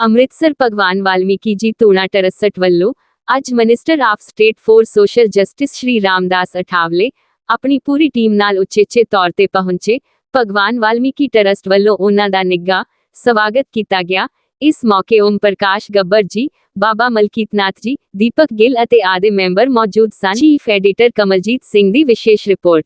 ਅੰਮ੍ਰਿਤਸਰ ਭਗਵਾਨ ਵਾਲਮੀਕੀ ਜੀ ਟੋਣਾ ਟਰਸਟ ਵੱਲੋਂ ਅੱਜ minister of state for social justice Shri Ramdas Athawale ਆਪਣੀ ਪੂਰੀ ਟੀਮ ਨਾਲ ਉਚੇਚੇ ਤੌਰ ਤੇ ਪਹੁੰਚੇ ਭਗਵਾਨ ਵਾਲਮੀਕੀ ਟਰਸਟ ਵੱਲੋਂ ਉਹਨਾਂ ਦਾ ਨਿੱਘਾ ਸਵਾਗਤ ਕੀਤਾ ਗਿਆ ਇਸ ਮੌਕੇ ਓਮ ਪ੍ਰਕਾਸ਼ ਗੱਬਰ ਜੀ, ਬਾਬਾ ਮਲਕੀਤਨਾਥ ਜੀ, ਦੀਪਕ ਗਿੱਲ ਅਤੇ ਆਦੇ ਮੈਂਬਰ ਮੌਜੂਦ ਸਨ। ਚੀਫ ਐਡੀਟਰ ਕਮਲਜੀਤ ਸਿੰਘ ਦੀ ਵਿਸ਼ੇਸ਼ ਰਿਪੋਰਟ।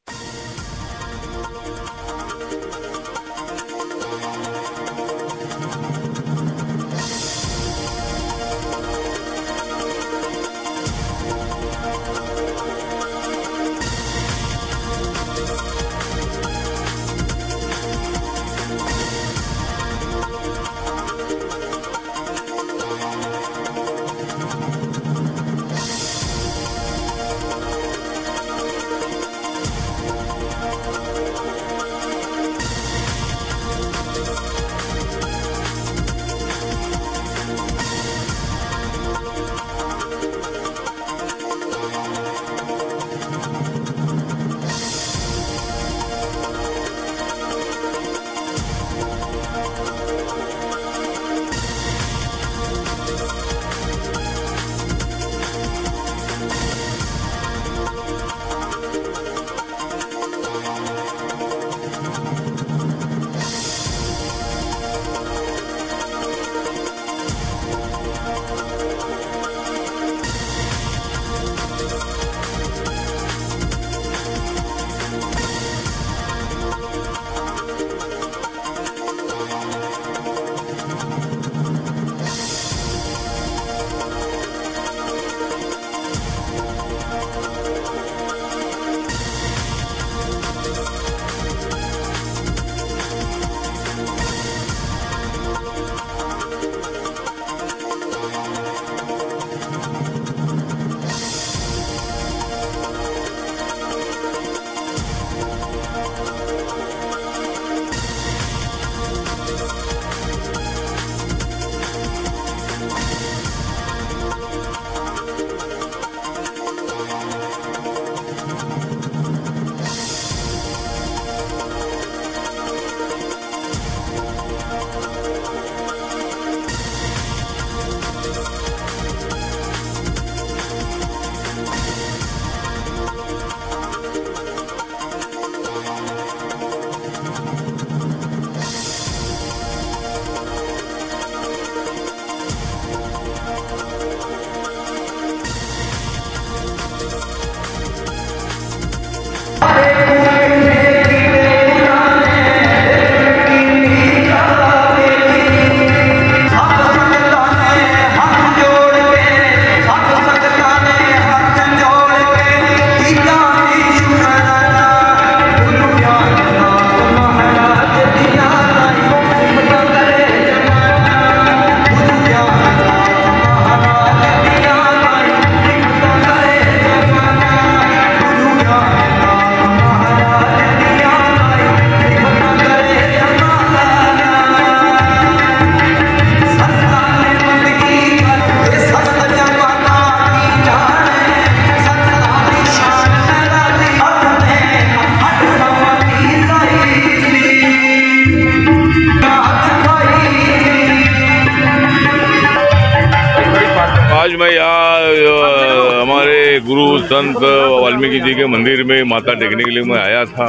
संत वाल्मीकि जी के मंदिर में माता टेकने के लिए मैं आया था।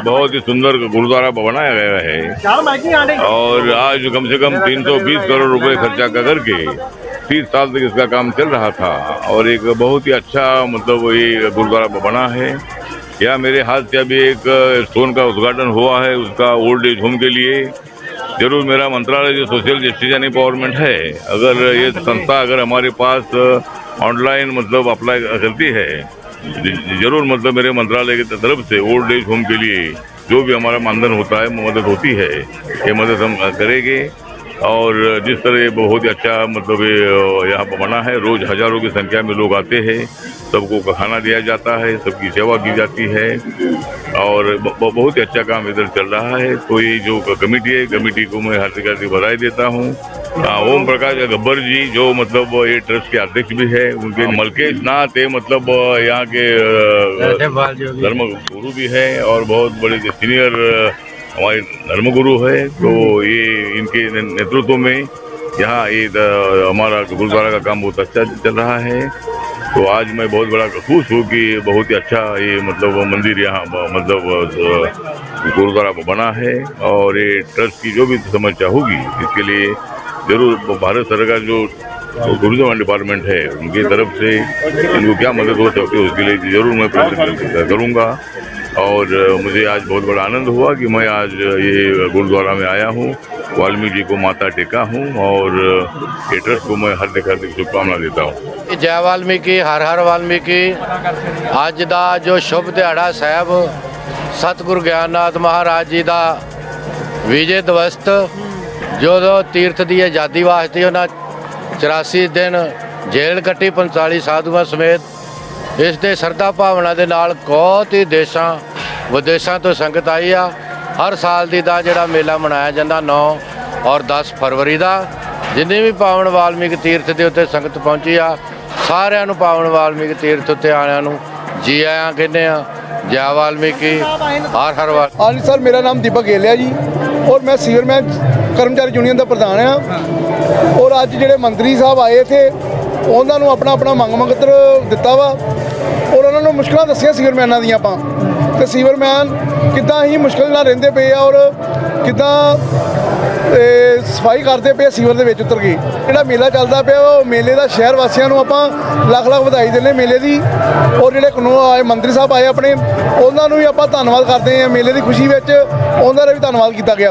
बहुत ही सुंदर गुरुद्वारा बनाया गया है। और आज कम से कम 320 करोड़ रुपए खर्चा कर करके तीस साल तक इसका काम चल रहा था। और एक बहुत ही अच्छा मतलब ये गुरुद्वारा बना है। यहाँ मेरे हाथ से अभी एक स्टोन का उद्घाटन हुआ है उसका ओल्ड एज होम के लिए। ज़रूर मेरा मंत्रालय जो सोशल जस्टिस एंड एम्पावरमेंट है, अगर ये संस्था अगर हमारे पास ऑनलाइन मतलब अप्लाई करती है। ज़रूर मतलब मेरे मंत्रालय की तरफ़ से ओल्ड एज होम के लिए जो भी हमारा मानधन होता है मदद होती है। ये मदद हम करेंगे। और जिस तरह ये बहुत ही अच्छा मतलब यहाँ पर बना है रोज हज़ारों की संख्या में लोग आते हैं। सबको खाना दिया जाता है सबकी सेवा की जाती है। और बहुत ही अच्छा काम इधर चल रहा है। तो ये जो कमेटी है कमेटी को मैं हार्दिक हार्दिक बधाई देता हूँ। हाँ, ओम प्रकाश गब्बर जी जो मतलब ये ट्रस्ट के अध्यक्ष भी है उनके मलकेश नाथ है मतलब यहाँ के धर्म गुरु भी है और बहुत बड़े सीनियर हमारे धर्मगुरु है तो ये इनके नेतृत्व में यहाँ ये हमारा गुरुद्वारा का काम बहुत अच्छा चल रहा है। तो आज मैं बहुत बड़ा खुश हूँ कि बहुत ही अच्छा ये मतलब मंदिर यहाँ मतलब गुरुद्वारा बना है और ये ट्रस्ट की जो भी समस्या होगी इसके लिए ज़रूर भारत सरकार जो टूरिज़्म डिपार्टमेंट है उनकी तरफ़ से इनको क्या मदद हो सकती है उसके लिए ज़रूर मैं प्रयत्न करूँगा। और अ, मुझे आज बहुत बड़ा आनंद हुआ कि मैं आज ये गुरुद्वारा में आया हूँ वाल्मीकि जी को माता टेका हूँ और अ, ये ट्रस्ट को मैं हार्दिक हार्दिक शुभकामना देता हूँ ਜੈ ਵਾਲਮੀਕੀ ਹਰ ਹਰ ਵਾਲਮੀਕੀ ਅੱਜ ਦਾ ਜੋ ਸ਼ੁਭ ਦਿਹਾੜਾ ਸਾਹਿਬ ਸਤਿਗੁਰੂ ਗਿਆਨਨਾਥ ਮਹਾਰਾਜ ਜੀ ਦਾ ਵਿਜੇ ਦਿਵਸਤ ਜਦੋਂ ਤੀਰਥ ਦੀ ਆਜ਼ਾਦੀ ਵਾਸਤੇ ਉਹਨਾਂ 84 ਦਿਨ ਜੇਲ੍ਹ ਕੱਟੀ 45 ਸਾਧੂਆਂ ਸਮੇਤ ਇਸ ਦੇ ਸਰਦਾ ਭਾਵਨਾ ਦੇ ਨਾਲ ਬਹੁਤ ਹੀ ਦੇਸ਼ਾਂ, ਵਿਦੇਸ਼ਾਂ ਤੋਂ ਸੰਗਤ ਆਈ ਆ। ਹਰ ਸਾਲ ਦੀ ਦਾ ਜਿਹੜਾ ਮੇਲਾ ਮਨਾਇਆ ਜਾਂਦਾ 9 ਔਰ 10 ਫਰਵਰੀ ਦਾ, ਜਿੰਨੇ ਵੀ ਪਾਵਨ ਵਾਲਮੀਕ ਤੀਰਥ ਦੇ ਉੱਤੇ ਸੰਗਤ ਪਹੁੰਚੀ ਆ, ਸਾਰਿਆਂ ਨੂੰ ਪਾਵਨ ਵਾਲਮੀਕ ਤੀਰਥ ਉੱਤੇ ਆਇਆਂ ਨੂੰ ਜੀ ਆਇਆਂ ਕਹਿੰਦੇ ਆ, ਜੈ ਵਾਲਮੀਕੀ, ਹਰ ਹਰ ਵਾਲ ਹਾਂਜੀ ਸਰ, ਮੇਰਾ ਨਾਮ ਦੀਪਕ ਗੇਲਿਆ ਜੀ, ਔਰ ਮੈਂ ਸੀਵਰਮੈਨ ਕਰਮਚਾਰੀ ਯੂਨੀਅਨ ਦਾ ਪ੍ਰਧਾਨ ਆ। ਔਰ ਅੱਜ ਜਿਹੜੇ ਮੰਤਰੀ ਸਾਹਿਬ ਆਏ ਇੱਥੇ ਉਹਨਾਂ ਨੂੰ ਆਪਣਾ ਆਪਣਾ ਮੰਗ ਮੰਗਤਰ ਦਿੱਤਾ ਵਾ। ਔਰ ਉਹਨਾਂ ਨੂੰ ਮੁਸ਼ਕਲਾਂ ਦੱਸੀਆਂ ਸੀਵਰਮੈਨਾਂ ਦੀਆਂ ਆਪਾਂ। ਤੇ ਸੀਵਰਮੈਨ ਕਿੱਦਾਂ ਹੀ ਮੁਸ਼ਕਲ ਨਾਲ ਰਹਿੰਦੇ ਪਏ ਆ ਔਰ ਕਿੱਦਾਂ ਸਫ਼ਾਈ ਕਰਦੇ ਪਏ ਆ ਸੀਵਰ ਦੇ ਵਿੱਚ ਉਤਰ ਕੇ। ਜਿਹੜਾ ਮੇਲਾ ਚੱਲਦਾ ਪਿਆ ਉਹ ਮੇਲੇ ਦਾ ਸ਼ਹਿਰ ਵਾਸੀਆਂ ਨੂੰ ਆਪਾਂ ਲੱਖ ਲੱਖ ਵਧਾਈ ਦਿੰਦੇ ਮੇਲੇ ਦੀ। ਔਰ ਜਿਹੜੇ ਕਾਨੂੰਨ ਆਏ ਮੰਤਰੀ ਸਾਹਿਬ ਆਏ ਆਪਣੇ, ਉਹਨਾਂ ਨੂੰ ਵੀ ਆਪਾਂ ਧੰਨਵਾਦ ਕਰਦੇ ਹਾਂ ਮੇਲੇ ਦੀ ਖੁਸ਼ੀ ਵਿੱਚ, ਉਹਨਾਂ ਦਾ ਵੀ ਧੰਨਵਾਦ ਕੀਤਾ ਗਿਆ ਵਾ।